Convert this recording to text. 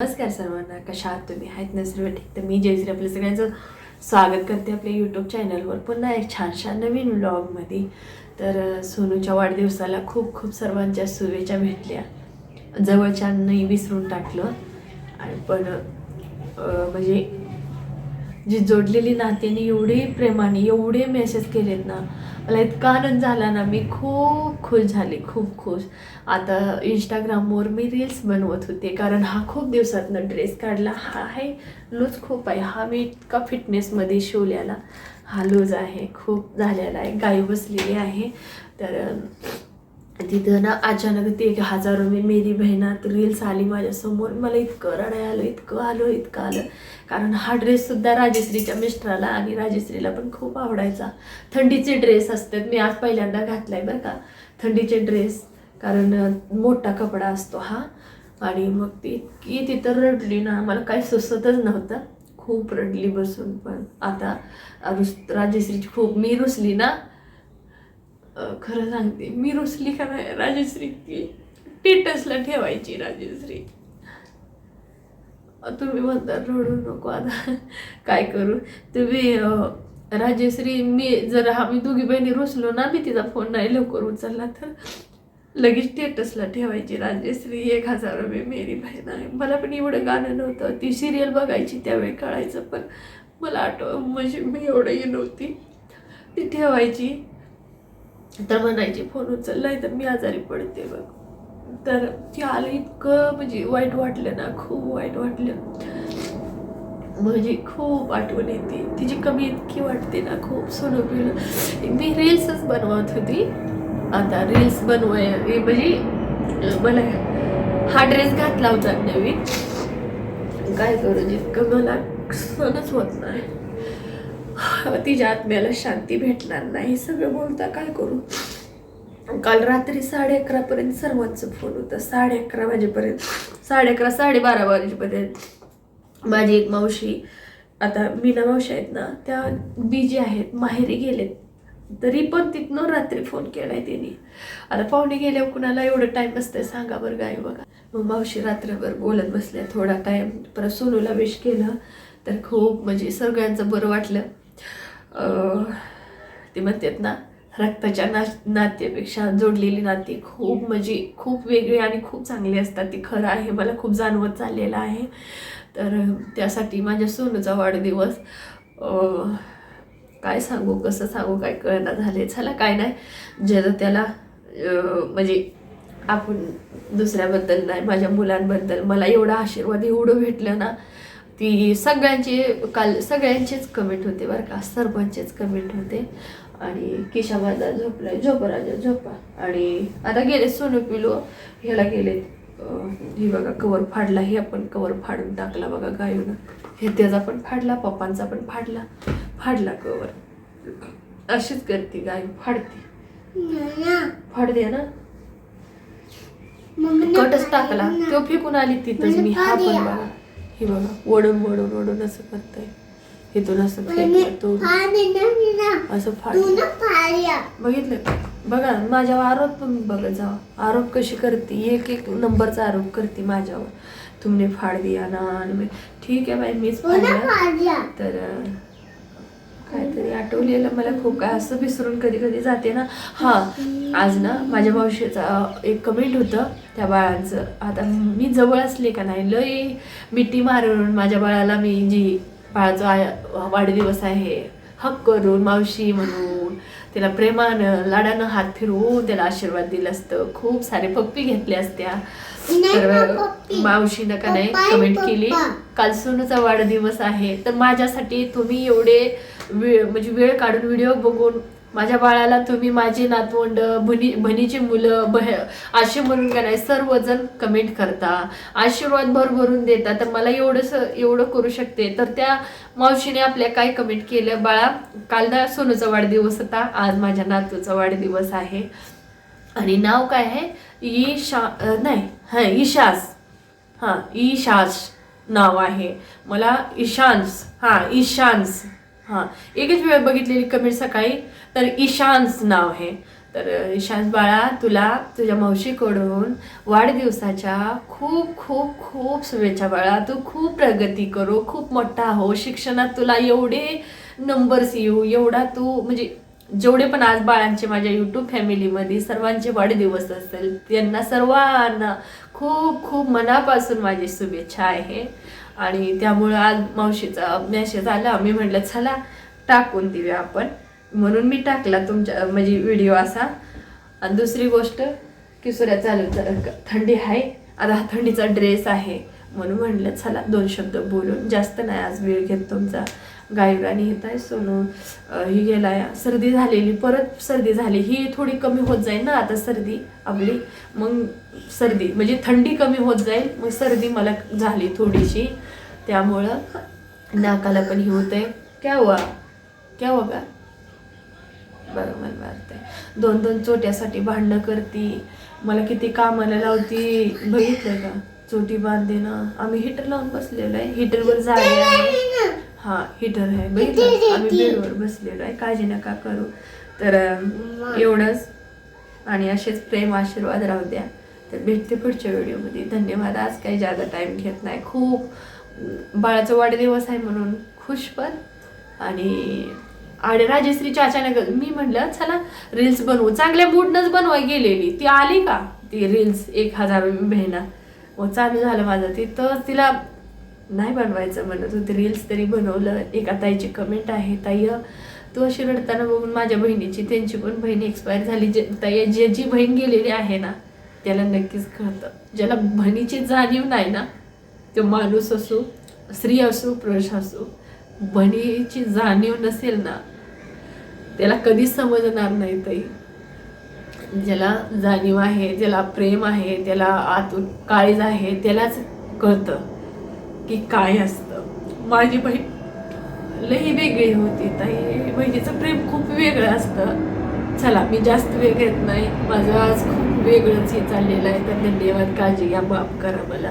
नमस्कार सर्वांना कशा आहात तुम्ही? आहेत ना सर्व ठीक? तर मी जयश्री आपल्या सगळ्यांचं स्वागत करते आपल्या यूट्यूब चॅनलवर पुन्हा एक छानशा नवीन व्लॉगमध्ये तर सोनूच्या वाढदिवसाला खूप खूप सर्वांच्या शुभेच्छा भेटल्या. जवळच्यांनाही विसरून टाकलं. आणि पण म्हणजे जी जोडलेली नात्याने एवढे प्रेमाने एवढे मेसेज केलेत ना मला इतका आनंद झाला ना मी खूप खुश झाले खूप खुश. आता इंस्टाग्रामवर मी रील्स बनवत होते कारण हा खूप दिवसातनं ड्रेस काढला. हा आहे लूज खूप आहे. हा मी इतका फिटनेसमध्ये शिवलेला. हा लूज आहे खूप झालेला आहे गाई बसलेली आहे. तर तिथं ना अचानक ते एक हजारो मी मेरी बहिणात रील्स आली माझ्यासमोर. मला इतकं रडाय आलं इतकं आलं इतकं आलं. कारण हा ड्रेससुद्धा राजश्रीच्या मिस्टराला आणि राजश्रीला पण खूप आवडायचा. थंडीचे ड्रेस असतात. मी आज पहिल्यांदा घातलाय बरं का. थंडीचे ड्रेस कारण मोठा कपडा असतो हा. आणि मग ती इतकी तिथं रडली ना. मला काही सुचतच नव्हतं. खूप रडली बसून पण. आता रुस राजश्रीची खूप मी रुसली ना खरं सांगते मी रुसली का नाही राजश्री ती टेटसला ठेवायची राजश्री. तुम्ही म्हणता रडू नको आता. काय करू? तुम्ही राजश्री मी जर आम्ही दोघी बहिणी रुसलो ना मी तिचा फोन नाही लवकर उचलला तर. लगेच स्टेटसला ठेवायची राजश्री एक हजार रुपये मेरी बहीण आहे. मला पण एवढं गाणं नव्हतं. ती सिरियल बघायची त्यावेळी कळायचं पण मला आठव म्हणजे मी एवढं नव्हती. ती ठेवायची. तर म्हणायची फोन उचललाय तर मी आजारी पडते बघ. तर ती आलं इतकं म्हणजे वाईट वाटलं ना खूप वाईट वाटलं. म्हणजे खूप आठवण येते. तिची कमी इतकी वाटते ना खूप सोनं पिलं मी रील्सच बनवत होती. आता रील्स बनवाय म्हणजे मला हा ड्रेस घातला होता नवीन. काय करू जितकं मला सणच होत नाही. तिच्या आत्म्याला शांती भेटणार नाही. सगळं बोलता काय करू? काल रात्री साडे अकरापर्यंत सर्वांचं फोन होता. साडे अकरा वाजेपर्यंत साडे अकरा साडेबारा वाजेपर्यंत माझी एक मावशी आता मीना मावशी आहेत ना त्या बिजी आहेत. माहेरी गेलेत. तरी पण तिथनं रात्री फोन केलाय त्यांनी आता पाहुणे गेल्यावर कुणाला एवढं टाईम असतंय सांगा बरं गाय बघा. मग मावशी रात्रभर बोलत बसल्या. थोडा टाईम परत सोनूला विश केलं. तर खूप म्हणजे सगळ्यांचं बरं वाटलं. ते म्हणतात ना रक्ताच्या ना नात्यापेक्षा जोडलेली नाती खूप म्हणजे खूप वेगळी आणि खूप चांगली असतात. ते खरं आहे मला खूप जाणवत चाललेलं आहे. तर त्यासाठी माझ्या सोनूचा वाढदिवस काय सांगू कसं सांगू काय कळना झाले चला काय नाही ज्याचं त्याला म्हणजे आपण दुसऱ्याबद्दल नाही माझ्या मुलांबद्दल मला एवढा आशीर्वाद एवढं भेटलं ना ती सगळ्यांचे काल सगळ्यांचेच कमेंट होते बरं का. सर्वांचेच कमेंट होते. आणि किशा माझा झोपलाय. झोपा राजा झोपा. आणि आता गेले सोनू पिलो. ह्याला गेले अं, ही बघा कवर फाडला. हे आपण कवर फाडून टाकला बघा गायून. हे त्याचा पण फाडला पप्पांचा पण फाडला. फाडला कवर अशीच करते गाय. फाडते. फाडते ना. कटच टाकला. तो फेकून आली तिथंच. मी हा पण बघा. हे बघा ओढून ओढून ओढून असं करतोय. इथून असं फेकलं तो असं फाड बघितलं? बघा माझ्यावर आरोप पण बघत जा. आरोप कशी करते? एक एक नंबरचा आरोप करते माझ्यावर. तुमने फाड दिया ना ठीक आहे बाई मीच फाडला तर काहीतरी आठवलेलं. मला खूप काय असं विसरून कधी कधी जाते ना. हां आज ना माझ्या मावशीचा एक कमेंट होतं त्या बाळांचं. आता मी जवळ असले का नाही लय मिठी मारून माझ्या बाळाला मी जी बाळाचा वाढदिवस आहे हक करून मावशी म्हणून त्याला प्रेमानं लाडानं हात फिरवून त्याला आशीर्वाद दिला असतं खूप सारे पप्पी घेतल्या असत्या तर मावशीनं का नाही कमेंट केली काल सोनूचा वाढदिवस आहे तर माझ्यासाठी तुम्ही एवढे वेळ म्हणजे वेळ काढून व्हिडिओ बघून माझ्या बाळाला तुम्ही माझी नातवंड भणी भणीची मुलं बह असे म्हणून का नाही सर्वजण कमेंट करता. आशीर्वाद भरभरून देता. तर मला एवढंच एवढं करू शकते. तर त्या मावशीने आपल्या काय कमेंट केलं बाळा काल ना सोनूचा वाढदिवस होता. आज माझ्या नातूचा वाढदिवस आहे. आणि नाव काय आहे? ईशा नाही हां ईशास. हां ईशास नाव आहे. मला ईशांस हां ईशांस. हां एकच वेळ बघितलेली कमेंट सकाळी तर ईशान्स नाव आहे. तर ईशान बाळा तुला तुझ्या मावशीकडून वाढदिवसाच्या खूप खूप खूप शुभेच्छा बाळा. तू खूप प्रगती करू खूप मोठा हो. शिक्षणात तुला एवढे नंबर्स येऊ एवढा तू म्हणजे जेवढे पण आज बाळांचे माझ्या यूट्यूब फॅमिलीमध्ये सर्वांचे वाढदिवस असेल त्यांना सर्वांना खूप खूप मनापासून माझी शुभेच्छा आहे. आणि त्यामुळं आज मावशीचा मेसेज आला. मी म्हटलं चला टाकून देऊया आपण. म्हणून मी टाकला तुमच्या म्हणजे व्हिडिओ असा. आणि दुसरी गोष्ट किशोऱ्या चालू थंडी आहे. आता थंडीचा ड्रेस आहे. म्हणून म्हणलं चला दोन शब्द बोलून जास्त नाही आज वेळ घेत तुमचा. गायराणी येत आहे सोनू अं, ही गेलाय. सर्दी झालेली परत सर्दी झाली. ही थोडी कमी होत जाईल ना आता सर्दी आपली. मग सर्दी म्हणजे थंडी कमी होत जाईल मग सर्दी मला झाली थोडीशी. त्यामुळं नाकाला पण ही होत आहे क्या हुआ क्या हुआ का बरं मला वाटतंय. दोन दोन चोट्यासाठी भांडणं करती. मला किती कामाला लावती. बघितलं का? चोटी बांधे ना आम्ही हिटर लावून बसलेलो आहे. हिटरवर जागे आहे. हा हिटर आहे. बघितलं आम्ही बेडवर बसलेलो आहे. काळजी नका करू. तर एवढंच. आणि असेच प्रेम आशीर्वाद राहू द्या. तर भेटते पुढच्या व्हिडिओमध्ये. धन्यवाद. आज काही जादा टाईम घेत नाही. खूप बाळाचा वाढदिवस आहे म्हणून खुश पण. आणि आणि राजश्रीच्या अचानक मी म्हटलं चला रील्स बनवू. चांगल्या मूडनंच बनवाय गेलेली. ती आली का? ती रील्स एक हजार बहिणा मग चालू झालं माझं. ती तर तिला नाही बनवायचं म्हणत होते. रील्स तरी बनवलं. एका ताईची कमेंट आहे ताई तू अशी रडताना बघून माझ्या बहिणीची त्यांची पण बहीण एक्सपायर झाली. जे ताई जे जी बहीण गेलेली आहे ना त्याला नक्कीच कळतं. ज्याला बहिणीची जाणीव नाही ना तो माणूस असो स्त्री असो पुरुष असो बहिणीची जाणीव नसेल ना त्याला कधीच समजणार नाही ताई. ज्याला जाणीव आहे ज्याला प्रेम आहे त्याला आतून काळीज आहे त्यालाच कळतं. की काय असतं. माझी बहीण लई वेगळी होती ताई. बहिणीचं प्रेम खूप वेगळं असतं. चला मी जास्त वेळ घेत नाही. माझं आज खूप वेगळंच हे चाललेलं आहे. तर धन्यवाद काळजी घ्या माफ करा मला.